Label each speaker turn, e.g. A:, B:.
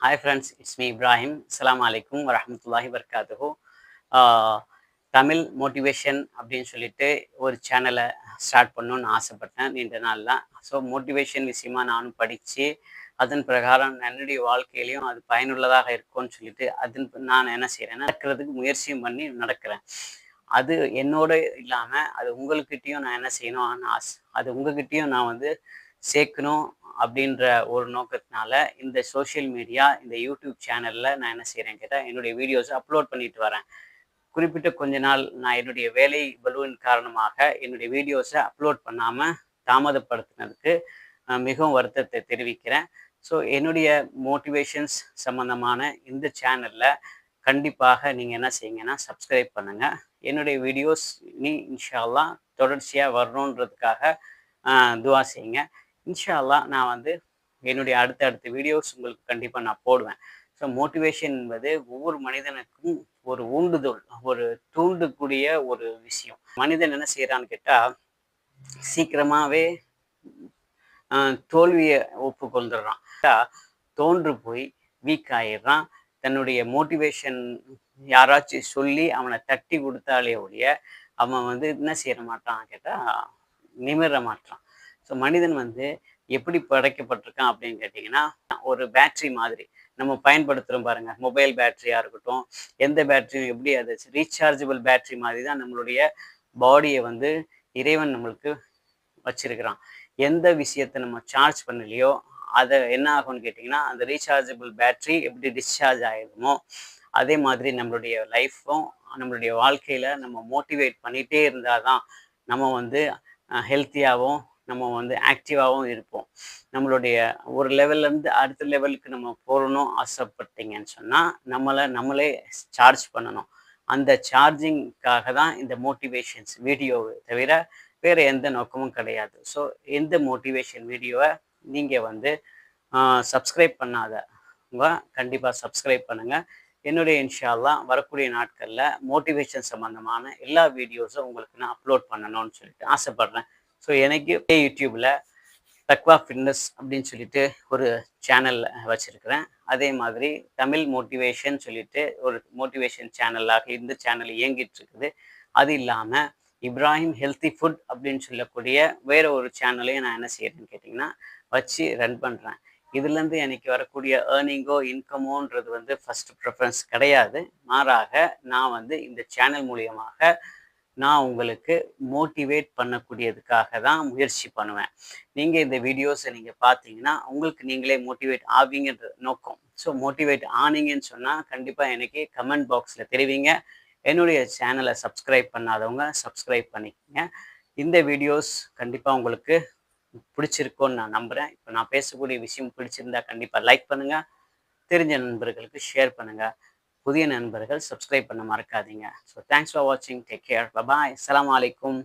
A: Hi friends it's me Ibrahim Aslam வலைக்கும் வரமத்துல்லாஹி வர்காத்துஹூ Tamil motivation அப்படின்னு சொல்லிட்டு ஒரு சேனலை ஸ்டார்ட் பண்ணணும்னு ஆசைப்பட்டேன் நீண்ட நாளில். ஸோ மோட்டிவேஷன் விஷயமா நானும் படித்து அதன் பிரகாரம் என்னுடைய வாழ்க்கையிலையும் அது பயனுள்ளதாக இருக்கும்னு சொல்லிட்டு அதன் நான் என்ன செய்கிறேன்னா நடக்கிறதுக்கு முயற்சியும் பண்ணி நடக்கிறேன். அது என்னோட இல்லாமல் அது உங்கள்கிட்டையும் நான் என்ன செய்யணும் ஆசை அது உங்ககிட்டையும் நான் வந்து சேர்க்கணும் அப்படின்ற ஒரு நோக்கத்தினால இந்த சோஷியல் மீடியா இந்த யூடியூப் சேனலில் நான் என்ன செய்கிறேன் கேட்டால் என்னுடைய வீடியோஸை அப்லோட் பண்ணிட்டு வரேன். குறிப்பிட்ட கொஞ்ச நாள் நான் என்னுடைய வேலை பலுவின் காரணமாக என்னுடைய வீடியோஸை அப்லோட் பண்ணாமல் தாமதப்படுத்தினதுக்கு மிகவும் வருத்தத்தை தெரிவிக்கிறேன். ஸோ என்னுடைய மோட்டிவேஷன்ஸ் சம்மந்தமான இந்த சேனலில் கண்டிப்பாக நீங்கள் என்ன செய்யுங்கன்னா சப்ஸ்கிரைப் பண்ணுங்கள் என்னுடைய வீடியோஸ் நீ இன்ஷால்லாம் தொடர்ச்சியாக வரணுன்றதுக்காக துவா செய்யுங்க. இன்ஷால்லா நான் வந்து என்னுடைய அடுத்த அடுத்த வீடியோஸ் உங்களுக்கு கண்டிப்பாக நான் போடுவேன். ஸோ மோட்டிவேஷன் என்பது ஒவ்வொரு மனிதனுக்கும் ஒரு ஊண்டுதல் ஒரு தூண்டக்கூடிய ஒரு விஷயம். மனிதன் என்ன செய்கிறான்னு கேட்டால் சீக்கிரமாகவே தோல்வியை ஒப்புக்கொண்டுடுறான் தோன்று போய் வீக் ஆயிடுறான். தன்னுடைய மோட்டிவேஷன் யாராச்சும் சொல்லி அவனை தட்டி கொடுத்தாலே ஒழிய அவன் வந்து என்ன செய்ய மாட்டான் கேட்டால் நிமிர மாட்டான். ஸோ மனிதன் வந்து எப்படி படைக்கப்பட்டிருக்கான் அப்படின்னு கேட்டிங்கன்னா ஒரு பேட்ரி மாதிரி நம்ம பயன்படுத்துகிறோம் பாருங்கள் மொபைல் பேட்டரியாக இருக்கட்டும் எந்த பேட்டரியும் எப்படி அது ரீசார்ஜபிள் பேட்ரி மாதிரி தான் நம்மளுடைய பாடியை வந்து இறைவன் நம்மளுக்கு வச்சிருக்கிறான். எந்த விஷயத்தை நம்ம சார்ஜ் பண்ணலையோ அதை என்ன ஆகும்னு கேட்டிங்கன்னா அந்த ரீசார்ஜபிள் பேட்ரி எப்படி டிஸ்சார்ஜ் ஆகிடுமோ அதே மாதிரி நம்மளுடைய லைஃப்பும் நம்மளுடைய வாழ்க்கையில் நம்ம மோட்டிவேட் பண்ணிகிட்டே இருந்தால் தான் நம்ம வந்து ஹெல்த்தியாகவும் நம்ம வந்து ஆக்டிவாகவும் இருப்போம். நம்மளுடைய ஒரு லெவல்லேருந்து அடுத்த லெவலுக்கு நம்ம போகணும் ஆசைப்பட்டீங்கன்னு சொன்னால் நம்மளை நம்மளே சார்ஜ் பண்ணணும். அந்த சார்ஜிங்க்காக தான் இந்த மோட்டிவேஷன்ஸ் வீடியோவை தவிர வேறு எந்த நோக்கமும் கிடையாது. ஸோ எந்த மோட்டிவேஷன் வீடியோவை நீங்கள் வந்து சப்ஸ்கிரைப் பண்ணாதவங்க கண்டிப்பாக சப்ஸ்கிரைப் பண்ணுங்கள் என்னுடைய இன்ஷால்லாம் வரக்கூடிய நாட்களில் மோட்டிவேஷன் சம்மந்தமான எல்லா வீடியோஸும் உங்களுக்கு நான் அப்லோட் பண்ணணும்னு சொல்லிட்டு ஆசைப்பட்றேன். ஸோ எனக்கு யூடியூப்பில் தக்வா ஃபிட்னஸ் அப்படின்னு சொல்லிட்டு ஒரு சேனல் வச்சுருக்கிறேன். அதே மாதிரி தமிழ் மோட்டிவேஷன் சொல்லிட்டு ஒரு மோட்டிவேஷன் சேனலாக இந்த சேனல் இயங்கிட்டு இருக்குது அது இல்லாமல் இப்ராஹிம் ஹெல்த்தி ஃபுட் அப்படின்னு சொல்லக்கூடிய வேற ஒரு சேனலையும் நான் என்ன செய்யறேன்னு கேட்டிங்கன்னா வச்சு ரன் பண்ணுறேன் இதுலேருந்து எனக்கு வரக்கூடிய ஏர்னிங்கோ இன்கமோன்றது வந்து ஃபஸ்ட் ப்ரிஃபரன்ஸ் கிடையாது. மாறாக நான் வந்து இந்த சேனல் மூலியமாக நான் உங்களுக்கு மோட்டிவேட் பண்ணக்கூடியதுக்காக தான் முயற்சி பண்ணுவேன். நீங்கள் இந்த வீடியோஸை நீங்கள் பார்த்தீங்கன்னா உங்களுக்கு நீங்களே மோட்டிவேட் ஆவீங்கன்ற நோக்கம். ஸோ மோட்டிவேட் ஆனீங்கன்னு சொன்னால் கண்டிப்பாக எனக்கு கமெண்ட் பாக்ஸில் தெரிவிங்க. என்னுடைய சேனலை சப்ஸ்கிரைப் பண்ணாதவங்க சப்ஸ்கிரைப் பண்ணிக்கோங்க. இந்த வீடியோஸ் கண்டிப்பாக உங்களுக்கு பிடிச்சிருக்கோன்னு நான் நம்புகிறேன் இப்போ நான் பேசக்கூடிய விஷயம் பிடிச்சிருந்தா கண்டிப்பாக லைக் பண்ணுங்கள் தெரிஞ்ச நண்பர்களுக்கு ஷேர் பண்ணுங்கள் புதிய நண்பர்கள் சப்ஸ்கிரைப் பண்ண மறக்காதீங்க. ஸோ தேங்க்ஸ் ஃபார் வாட்சிங் டேக் கேர் பபாய் அலாம் வலைக்கும்